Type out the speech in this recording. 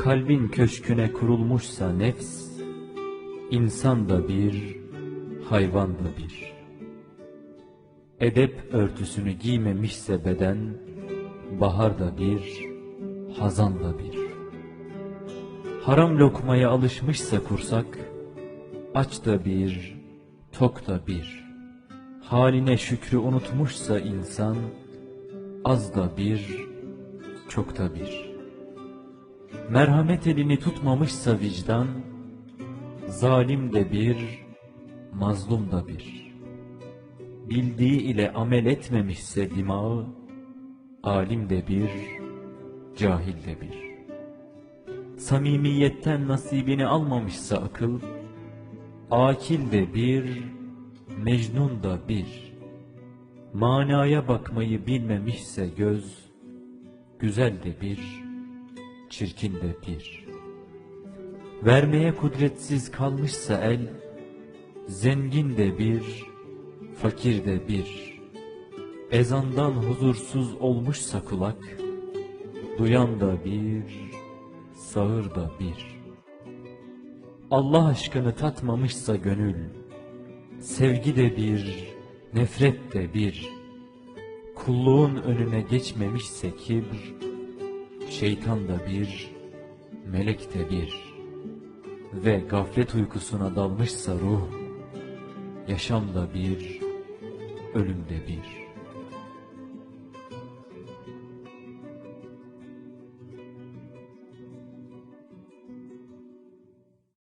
Kalbin köşküne kurulmuşsa nefs, insan da bir, hayvan da bir. Edep örtüsünü giymemişse beden, bahar da bir, hazan da bir. Haram lokmaya alışmışsa kursak, aç da bir, tok da bir. Haline şükrü unutmuşsa insan, az da bir, çok da bir. Merhamet elini tutmamışsa vicdan, zalim de bir, mazlum da bir. Bildiği ile amel etmemişse dimağı, alim de bir, cahil de bir. Samimiyetten nasibini almamışsa akıl, akil de bir, mecnun da bir. Manaya bakmayı bilmemişse göz, güzel de bir, çirkin de bir. Vermeye kudretsiz kalmışsa el, zengin de bir, fakir de bir. Ezandan huzursuz olmuşsa kulak, duyan da bir, sağır da bir. Allah aşkını tatmamışsa gönül, sevgi de bir, nefret de bir. Kulluğun önüne geçmemişse kibr, şeytan da bir, melek de bir. Ve gaflet uykusuna dalmışsa ruh, yaşam da bir, ölüm de bir.